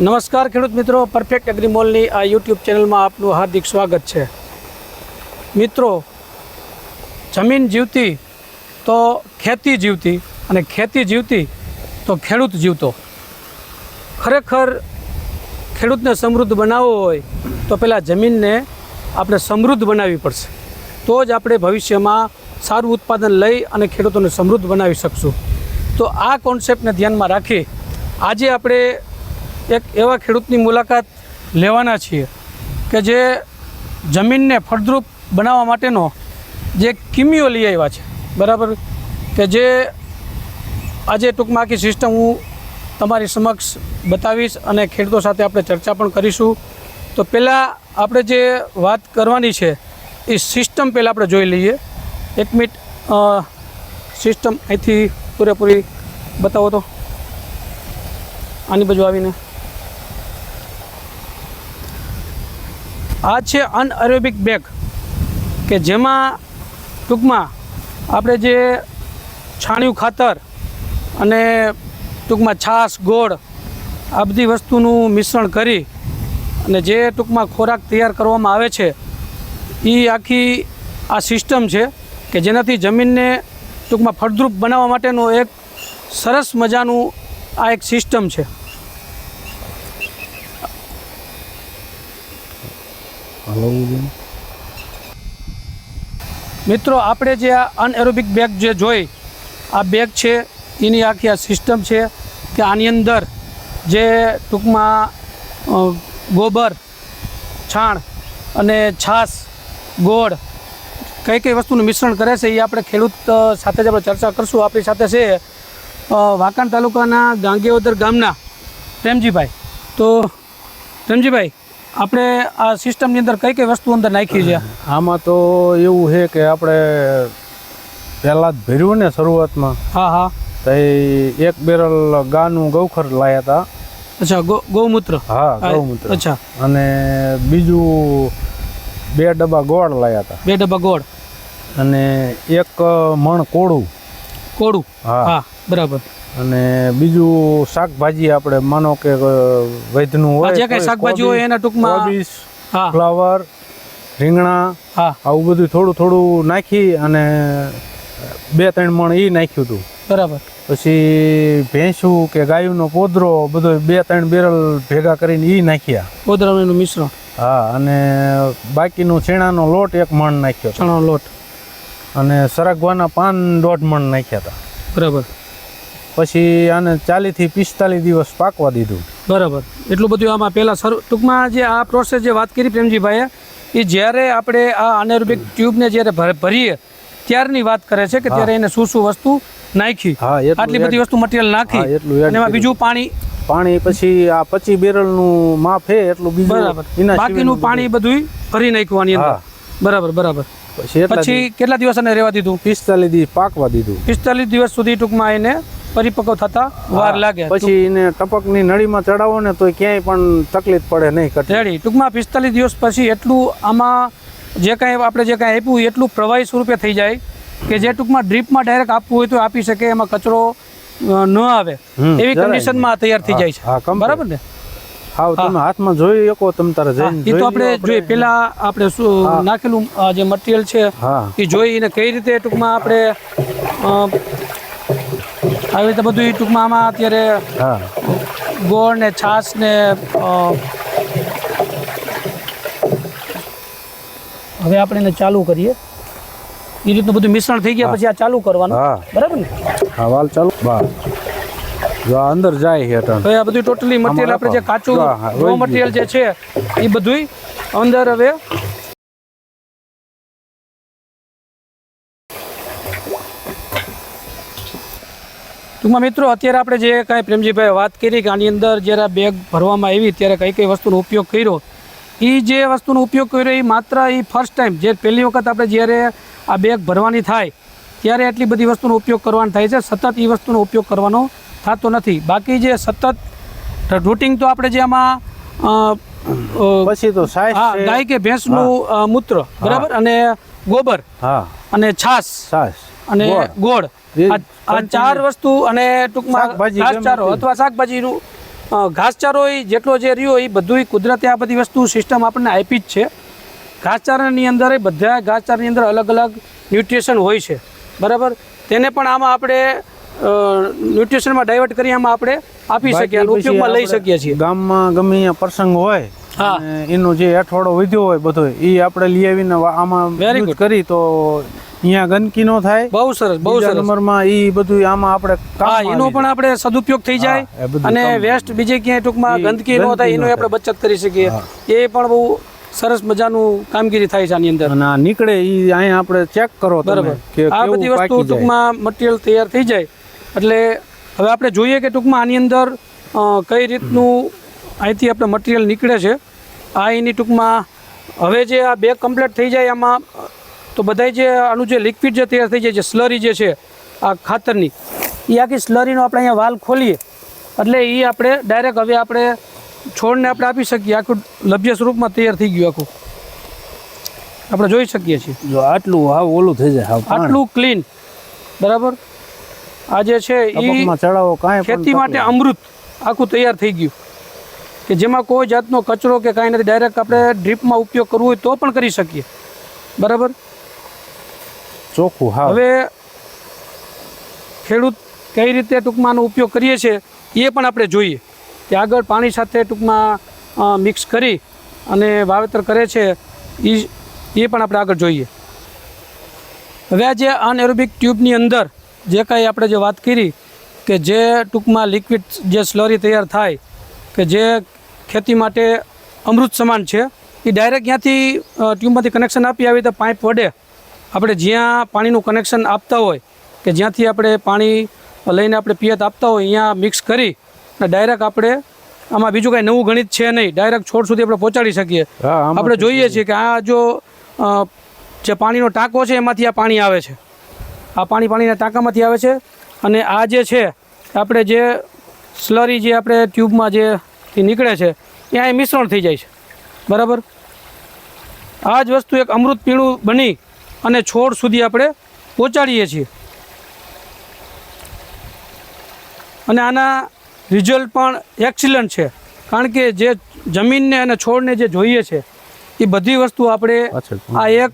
નમસ્કાર ખેડૂત મિત્રો પરફેક્ટ એગ્રીમોલની આ યુટ્યુબ ચેનલમાં આપનું હાર્દિક સ્વાગત છે. મિત્રો, જમીન જીવતી તો ખેતી જીવતી અને ખેતી જીવતી તો ખેડૂત જીવતો. ખરેખર ખેડૂતને સમૃદ્ધ બનાવવો હોય તો પહેલાં જમીનને આપણે સમૃદ્ધ બનાવવી પડશે. તો જ આપણે ભવિષ્યમાં સારું ઉત્પાદન લઈ અને ખેડૂતોને સમૃદ્ધ બનાવી શકશું. તો આ કોન્સેપ્ટને ધ્યાનમાં રાખી આજે આપણે એક એવા ખેડૂતની મુલાકાત લેવાના છીએ કે જે જમીનને ફળદ્રુપ બનાવવા માટેનો જે કિમીઓ લઈ આવ્યા છે. બરાબર? કે જે આજે ટૂંકમાં આખી સિસ્ટમ હું તમારી સમક્ષ બતાવીશ અને ખેડૂતો સાથે આપણે ચર્ચા પણ કરીશું. તો પહેલાં આપણે જે વાત કરવાની છે, એ સિસ્ટમ પહેલાં આપણે જોઈ લઈએ. એક મિનિટ સિસ્ટમ અહીંથી પૂરેપૂરી બતાવો તો. આની બાજુ આવીને. આ છે અનઅરેબિક બેગ, કે જેમાં ટૂંકમાં આપણે જે છાણિયું ખાતર અને ટૂંકમાં છાશ, ગોળ આ બધી વસ્તુનું મિશ્રણ કરી અને જે ટૂંકમાં ખોરાક તૈયાર કરવામાં આવે છે એ આખી આ સિસ્ટમ છે કે જેનાથી જમીનને ટૂંકમાં ફળદ્રુપ બનાવવા માટેનું એક સરસ મજાનું આ એક સિસ્ટમ છે. મિત્રો, આપણે જે આ અનએરોબિક બેગ જે જોઈ, આ બેગ છે, એની આખી આ સિસ્ટમ છે કે આની અંદર જે ટૂંકમાં ગોબર, છાણ અને છાશ ગોળ કઈ કઈ વસ્તુનું મિશ્રણ કરે છે એ આપણે ખેડૂત સાથે જ આપણે ચર્ચા કરશું. આપણી સાથે છે વાંકાણ તાલુકાના ગાંગેવદર ગામના પ્રેમજીભાઈ. તો પ્રેમજીભાઈ આપણે આ સિસ્ટમની અંદર કઈ કઈ વસ્તુ અંદર નાખી છે? આમાં તો એવું છે કે આપણે પહેલાં જ ભર્યું ને શરૂઆતમાં. હા હા. તો એક બેરલ ગાનું ગૌખર લાયા હતા. અચ્છા ગૌમૂત્ર? હા ગૌમૂત્ર. અચ્છા. અને બીજું બે ડબ્બા ગોળ લાયા હતા. બે ડબ્બા ગોળ? અને એક મણ કોળું. કોળું? હા બરાબર. અને બીજું શાકભાજી આપણે માનો કે વૈધનું હોય જે કઈ શાકભાજી હોય એના ટૂંકમાં કોબીસ હા. ફ્લાવર રીંગણા હા. આવું બધું થોડું થોડું નાખી અને બે ત્રણ મણ એ નાખ્યું હતું બરાબર. પછી ભેંસું કે ગાયનો પોદરો બધો બે ત્રણ બેરલ ભેગા કરીને એ નાખ્યા. પોદરાનું મિશ્રણ. હા અને બાકીનું છેણાનો લોટ એક મણ નાખ્યો ચણાનો લોટ. અને સરગવાના પાન દોઢ મણ નાખ્યા હતા. બરાબર. પછી આને ચાલીસથી પિસ્તાલીસ દિવસ પાકવા દીધું. બરાબર. એટલું બધું આમાં પહેલાં શરૂ ટૂંકમાં જે આ પ્રોસેસ જે વાત કરી પ્રેમજીભાઈએ એ જ્યારે આપણે આ અનેરોબિક ટ્યુબને જ્યારે ભરીએ ત્યારની વાત કરે છે કે ત્યારે એને શું શું વસ્તુ નાખી હા આટલી બધી વસ્તુ મટીરિયલ નાખી એટલું એમાં બીજું પાણી. પાણી પછી આ પચી બેરલનું માપ હે એટલું બીજું બાકીનું પાણી બધું ભરી નાખ્યું અંદર. બરાબર બરાબર. પછી પછી કેટલા દિવસ એને રહેવા દીધું? પિસ્તાલીસ દિવસ પાકવા દીધું. પિસ્તાલીસ દિવસ સુધી ટૂંકમાં એને પરિપક્વ થતા વાર લાગે. પછી એને ટપકની નળીમાં ચડાવો ને તો ક્યાંય પણ તકલીફ પડે નહીં કટે રેડી. ટૂંકમાં પિસ્તાલીસ દિવસ પછી એટલું આમાં જે કાંઈ આપણે જે કાંઈ આપ્યું એટલું પ્રવાહી સ્વરૂપે થઈ જાય કે જે ટૂંકમાં ડ્રીપમાં ડાયરેક્ટ આપવું હોય તો આપી શકે એમાં કચરો ન આવે. એવી કન્ડિશનમાં તૈયાર થઈ હા, જાય હા, છે બરાબર ને? હાવ તમે હાથમાં જોઈ શકો તમે તારે જઈને એ તો આપણે જોઈ પેલા આપણે શું નાખેલું જે મટીરિયલ છે એ એ જોઈને કઈ રીતે ટૂંકમાં આપણે આવી રીતે બધું ટૂંકમાં આમાં અત્યારે હા. ગોળ ને છાશ ને હવે આપણે એને ચાલુ કરીએ. એ રીતનું બધું મિશ્રણ થઈ ગયા પછી આ ચાલુ કરવાનું. બરાબર ને? હા વાલ ચાલુ. બા જો અંદર જાય છે તો આ બધું ટોટલી મટીરિયલ આપણે જે કાચું રો મટીરિયલ જે છે એ બધું અંદર હવે ટૂંકમાં મિત્રો અત્યારે આપણે જે કાંઈ પ્રેમજીભાઈ વાત કરી કે આની અંદર જ્યારે બેગ ભરવામાં આવી ત્યારે કઈ કઈ વસ્તુનો ઉપયોગ કર્યો એ જે વસ્તુનો ઉપયોગ કર્યો એ માત્ર એ ફર્સ્ટ ટાઈમ જે પહેલી વખત આપણે જ્યારે આ બેગ ભરવાની થાય ત્યારે એટલી બધી વસ્તુનો ઉપયોગ કરવાનો થાય છે. સતત એ વસ્તુનો ઉપયોગ કરવાનો થતો નથી. બાકી જે સતત રૂટિંગ તો આપણે જે આમાં પછી તો હા ગાય કે ભેંસનું મૂત્ર બરાબર? અને ગોબર હા. અને છાશ. સાસ અને ગોળ. આ ચાર વસ્તુ અને ટૂંકમાં ઘાસચારો અથવા શાકભાજીનું. ઘાસચારો એ જેટલો જે રહ્યો એ બધું કુદરતે આ બધી વસ્તુ સિસ્ટમ આપણને આપી જ છે. ઘાસચારાની અંદર એ બધા ઘાસચારાની અંદર અલગ અલગ ન્યુટ્રિશન હોય છે. બરાબર? તેને પણ આમાં આપણે ન્યુટ્રિશનમાં ડાયવર્ટ કરી આમાં આપણે આપી શકીએ ઉપયોગમાં લઈ શકીએ છીએ. ગામમાં ગમે પ્રસંગ હોય એનો જે અઠવાડો વધ્યો હોય બધો એ આપણે લઈ આવીને આમાં કરી તો અહીંયા ગંદકી નો થાય. બહુ સરસ બહુ સરસ. નંબરમાં ઈ બધું આમાં આપણે હા એનો પણ આપણે સદુપયોગ થઈ જાય અને વેસ્ટ બીજે ક્યાંય ટૂંકમાં ગંદકી નો થાય એનો આપણે બચત કરી શકીએ. એ પણ બહુ સરસ મજાનું કામગીરી થાય છે આની અંદર. ના આ નીકળે એ અહીંયા આપણે ચેક કરો બરાબર. કે આ બધી વસ્તુ ટૂંકમાં મટીરિયલ તૈયાર થઈ જાય. એટલે હવે આપણે જોઈએ કે ટૂંકમાં આની અંદર કઈ રીતનું અહીંથી આપણે મટીરિયલ નીકળે છે. આ એની ટૂંકમાં હવે જે આ બેગ કમ્પ્લીટ થઈ જાય આમાં તો બધાય જે આનું જે લિક્વિડ જે તૈયાર થઈ જાય છે સ્લરી જે છે આ ખાતરની એ આખી સ્લરીનો આપણે અહીંયા વાલ ખોલીએ. એટલે એ આપણે ડાયરેક્ટ હવે આપણે છોડને આપણે આપી શકીએ. આખું લભ્ય સ્વરૂપમાં તૈયાર થઈ ગયું આખું. આપણે જોઈ શકીએ છીએ. જો આટલું હાવ ઓલું થઈ જાય હાવ આટલું ક્લીન બરાબર? આ જે છે એ ચડાવો કાંઈ ખેતી માટે અમૃત આખું તૈયાર થઈ ગયું. કે જેમાં કોઈ જાતનો કચરો કે કાંઈ નથી ડાયરેક્ટ આપણે ડ્રીપમાં ઉપયોગ કરવો હોય તો પણ કરી શકીએ. બરાબર? ચોખ્ખું, હા. હવે ખેડૂત કઈ રીતે ટૂંકમાં ઉપયોગ કરીએ છીએ એ પણ આપણે જોઈએ કે આગળ પાણી સાથે ટૂંકમાં મિક્સ કરી અને વાવેતર કરે છે એ એ પણ આપણે આગળ જોઈએ. હવે આ જે અનએરોબિક ટ્યુબની અંદર જે કાંઈ આપણે જે વાત કરી કે જે ટૂંકમાં લિક્વિડ જે સ્લરી તૈયાર થાય કે જે ખેતી માટે અમૃત સમાન છે, એ ડાયરેક્ટ ત્યાંથી ટ્યુબમાંથી કનેક્શન આપી આવી તો પાઇપ વડે આપણે જ્યાં પાણીનું કનેક્શન આપતા હોય કે જ્યાંથી આપણે પાણી લઈને આપણે પિયત આપતા હોય અહીંયા મિક્સ કરી અને ડાયરેક્ટ આપણે આમાં બીજું કાંઈ નવું ગણિત છે નહીં. ડાયરેક્ટ છોડ સુધી આપણે પહોંચાડી શકીએ. આપણે જોઈએ છીએ કે આ જો જે પાણીનો ટાંકો છે એમાંથી આ પાણી આવે છે. આ પાણી પાણીના ટાંકામાંથી આવે છે અને આ જે છે આપણે જે સ્લરી જે આપણે ટ્યુબમાં જે નીકળે છે ત્યાં એ મિશ્રણ થઈ જાય છે. બરાબર? આ જ વસ્તુ એક અમૃત પીણું બની અને છોડ સુધી આપણે પહોંચાડીએ છીએ. અને આના રિઝલ્ટ પણ એક્સિલન્ટ છે. કારણ કે જે જમીનને અને છોડને જે જોઈએ છે એ બધી વસ્તુ આપણે આ એક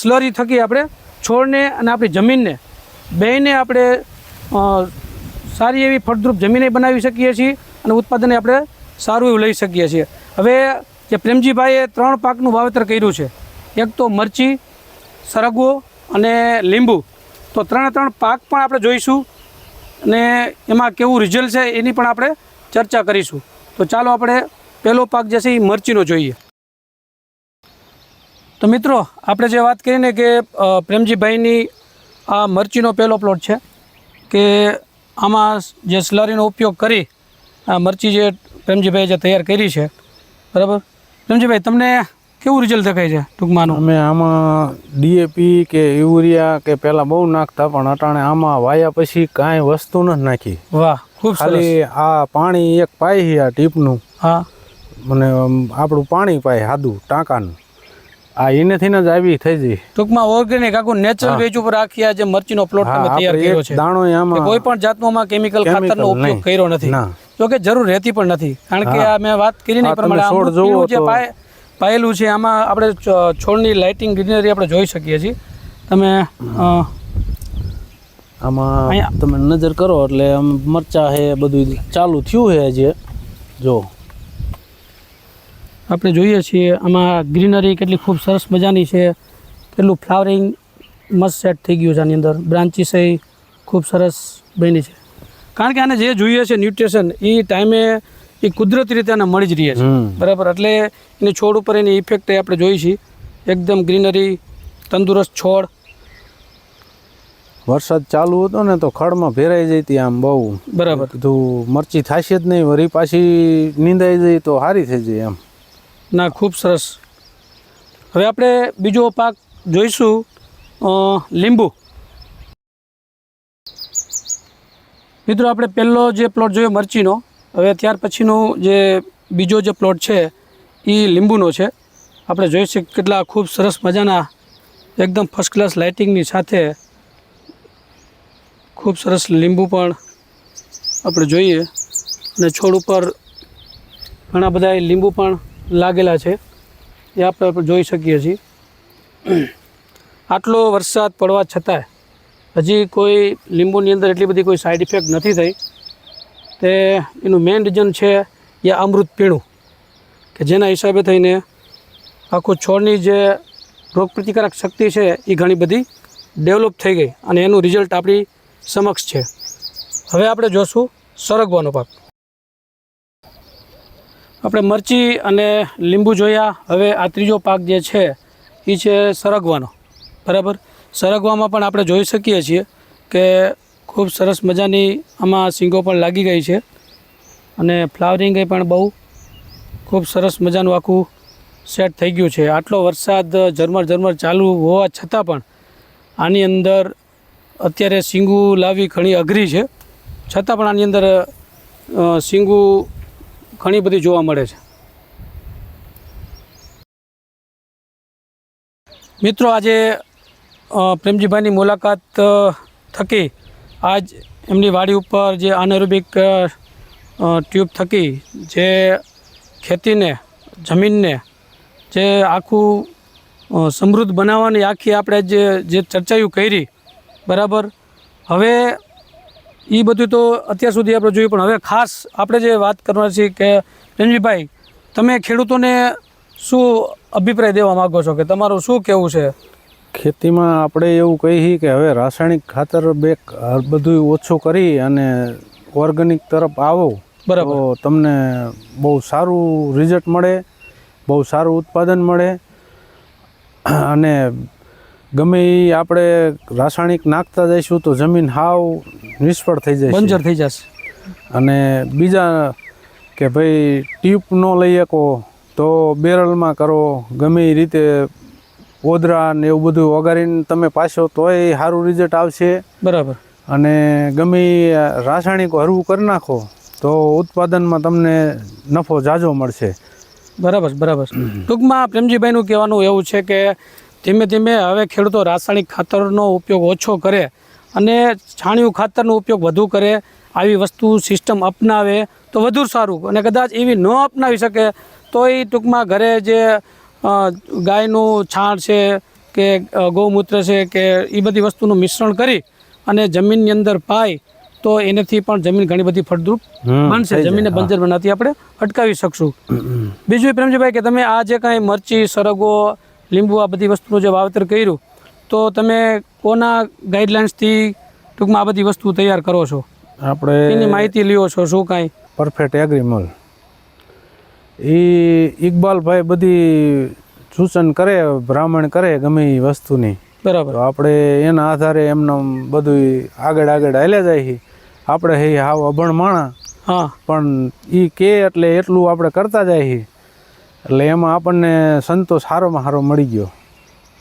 સ્લરી થકી આપણે છોડને અને આપણી જમીનને બેને આપણે સારી એવી ફળદ્રુપ જમીને બનાવી શકીએ છીએ અને ઉત્પાદને આપણે સારું એવું લઈ શકીએ છીએ. હવે જે પ્રેમજીભાઈએ ત્રણ પાકનું વાવેતર કર્યું છે એક તો મરચી, સરગવો અને લીંબુ. તો ત્રણે ત્રણ પાક પણ આપણે જોઈશું અને એમાં કેવું રિઝલ્ટ છે એની પણ આપણે ચર્ચા કરીશું. તો ચાલો આપણે પહેલો પાક જે છે એ મરચીનો જોઈએ. તો મિત્રો, આપણે જે વાત કરીને કે પ્રેમજીભાઈની આ મરચીનો પહેલો પ્લોટ છે કે આમાં જે સ્લરીનો ઉપયોગ કરી આ મરચી જે પ્રેમજીભાઈએ જે તૈયાર કરી છે. બરાબર? પ્રેમજીભાઈ, તમને કેવું રિઝલ્ટ દેખાય છે ટૂંકમાં અમે આમાં ડીએપી કે યુરિયા કે પેલા બહુ નાખતા પણ અટાણે આમાં વાયા પછી કાંઈ વસ્તુ નથી નાખી. વાહ ખૂબ ખાલી આ પાણી એક પાય છે આ ટીપનું. હા. મને આપણું પાણી પાય સાદું ટાંકાનું. આ એનેથી જ આવી થઈ જઈ ટૂંકમાં ઓર્ગેનિક આખું નેચરલ વેજ ઉપર રાખી આ જે મરચીનો પ્લોટ તમે તૈયાર કર્યો છે દાણો આમાં કોઈ પણ જાતનો આમાં કેમિકલ ખાતરનો ઉપયોગ કર્યો નથી. જો કે જરૂર રહેતી પણ નથી. કારણ કે આ મેં વાત કરી ને પ્રમાણે છોડ જોવો જે પાય- પાયેલું છે આમાં આપણે છોડની લાઇટિંગ ગ્રીનરી આપણે જોઈ શકીએ છીએ. તમે આમાં તમે નજર કરો એટલે આમ મરચા છે બધું ચાલુ થયું છે જે જો. આપણે જોઈએ છીએ આમાં ગ્રીનરી કેટલી ખૂબ સરસ મજાની છે. કેટલું ફ્લાવરિંગ મસ્ત સેટ થઈ ગયું છે આની અંદર. બ્રાન્ચીસ એ ખૂબ સરસ બની છે. કારણ કે આને જે જોઈએ છે ન્યુટ્રિશન એ ટાઈમે એ કુદરતી રીતે એને મળી જ રહીએ છે. બરાબર? એટલે એની છોડ ઉપર એની ઇફેક્ટ આપણે જોઈ છીએ. એકદમ ગ્રીનરી તંદુરસ્ત છોડ. વરસાદ ચાલુ હતો ને તો ખડમાં ભેરાઈ જઈ હતી આમ બહુ. બરાબર. કીધું મરચી થશે જ નહીં વરી પાછી નીંદાઈ જઈ તો સારી થઈ જાય એમ. ના ખૂબ સરસ. હવે આપણે બીજો પાક જોઈશું લીંબુ. મિત્રો આપણે પહેલો જે પ્લોટ જોયો મરચીનો હવે ત્યાર પછીનો જે બીજો જે પ્લોટ છે એ લીંબુનો છે. આપણે જોઈ શકીએ કેટલા ખૂબ સરસ મજાના, એકદમ ફર્સ્ટ ક્લાસ લાઇટિંગની સાથે ખૂબ સરસ લીંબુ પણ આપણે જોઈએ. અને છોડ ઉપર ઘણા બધા લીંબુ પણ લાગેલા છે. એ આપણે જોઈ શકીએ છીએ. આટલો વરસાદ પડવા છતાંય હજી કોઈ લીંબુની અંદર એટલી બધી કોઈ સાઈડ ઇફેક્ટ નથી થઈ. તે એનું મેઇન રીઝન છે એ અમૃત પીણું. કે જેના હિસાબે થઈને આખું છોડની જે રોગપ્રતિકારક શક્તિ છે એ ઘણી બધી ડેવલપ થઈ ગઈ અને એનું રિઝલ્ટ આપણી સમક્ષ છે. હવે આપણે જોશું સરગવાનો પાક. આપણે મરચી અને લીંબુ જોયા. હવે આ ત્રીજો પાક જે છે એ છે સરગવાનો. બરાબર? સરગવામાં પણ આપણે જોઈ શકીએ છીએ કે ખૂબ સરસ મજાની આમાં સિંગો પણ લાગી ગઈ છે. અને ફ્લાવરિંગ પણ બહુ ખૂબ સરસ મજાનું આખું સેટ થઈ ગયું છે. આટલો વરસાદ ઝરમર ઝરમર ચાલુ હોવા છતાં પણ આની અંદર અત્યારે સિંગુ લાવવી ઘણી અઘરી છે. છતાં પણ આની અંદર સિંગુ ઘણી બધી જોવા મળે છે. મિત્રો આજે પ્રેમજીભાઈની મુલાકાત થકી આજ એમની વાડી ઉપર જે અનએરોબિક અ, અ, ટ્યુબ થકી જે ખેતીને જમીનને જે આખું સમૃદ્ધ બનાવવાની આખી આપણે જે જે ચર્ચાયું કરી બરાબર? હવે એ બધું તો અત્યાર સુધી આપણે જોયું પણ હવે ખાસ આપણે જે વાત કરવાની છીએ કે રણજીભાઈ તમે ખેડૂતોને શું અભિપ્રાય દેવા માગો છો? કે તમારું શું કહેવું છે? ખેતીમાં આપણે એવું કહીએ કે હવે રાસાયણિક ખાતર બે બધું ઓછું કરી અને ઓર્ગેનિક તરફ આવો બરાબર. તમને બહુ સારું રિઝલ્ટ મળે બહુ સારું ઉત્પાદન મળે. અને ગમે એ આપણે રાસાયણિક નાખતા જઈશું તો જમીન હાવ નિષ્ફળ થઈ જાય બંજર થઈ જશે. અને બીજા કે ભાઈ ટ્યુબ ન લઈ શકો તો બેરલમાં કરો ગમે એ રીતે ઓદરા ને એવું બધું વગાડીને તમે પાછો તોય સારું રિઝલ્ટ આવશે. બરાબર. અને ગમે રાસાયણિક હરવું કરી નાખો તો ઉત્પાદનમાં તમને નફો જાજો મળશે. બરાબર બરાબર. ટૂંકમાં પ્રેમજીભાઈનું કહેવાનું એવું છે કે ધીમે ધીમે હવે ખેડૂતો રાસાયણિક ખાતરનો ઉપયોગ ઓછો કરે અને છાણિયું ખાતરનો ઉપયોગ વધુ કરે આવી વસ્તુ સિસ્ટમ અપનાવે તો વધુ સારું. અને કદાચ એવી ન અપનાવી શકે તો એ ટૂંકમાં ઘરે જે ગાયનું છાણ છે કે ગૌમૂત્ર છે કે એ બધી વસ્તુનું મિશ્રણ કરી અને જમીનની અંદર પાય તો એનાથી પણ જમીન ઘણી બધી ફળદ્રુપ બનશે. જમીનને બંજર બનાવતી આપણે અટકાવી શકશું. બીજું પ્રેમજીભાઈ કે તમે આ જે કાંઈ મરચી સરગો લીંબુ આ બધી વસ્તુનું જે વાવેતર કર્યું તો તમે કોના ગાઈડલાઇન્સથી ટૂંકમાં આ બધી વસ્તુ તૈયાર કરો છો? આપણે એની માહિતી લ્યો છો શું કાંઈ? પરફેક્ટ એગ્રીમલ એ ઇકબાલભાઈ બધી સૂચન કરે બ્રાહ્મણ કરે ગમે એ વસ્તુની. બરાબર. આપણે એના આધારે એમને બધું આગળ આગળ હાલ્યા જાય છે આપણે હે હાવ અભણ માણા હા. પણ એ કે એટલે એટલું આપણે કરતા જાય છે એટલે એમાં આપણને સંતોષ સારોમાં સારો મળી ગયો.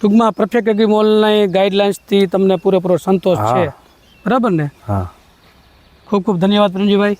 ટૂંકમાં પરફેક્ટ એગ્રી મોલની ગાઈડલાઇન્સથી તમને પૂરેપૂરો સંતોષ છે. બરાબર ને? હા. ખૂબ ખૂબ ધન્યવાદ પ્રેમજીભાઈ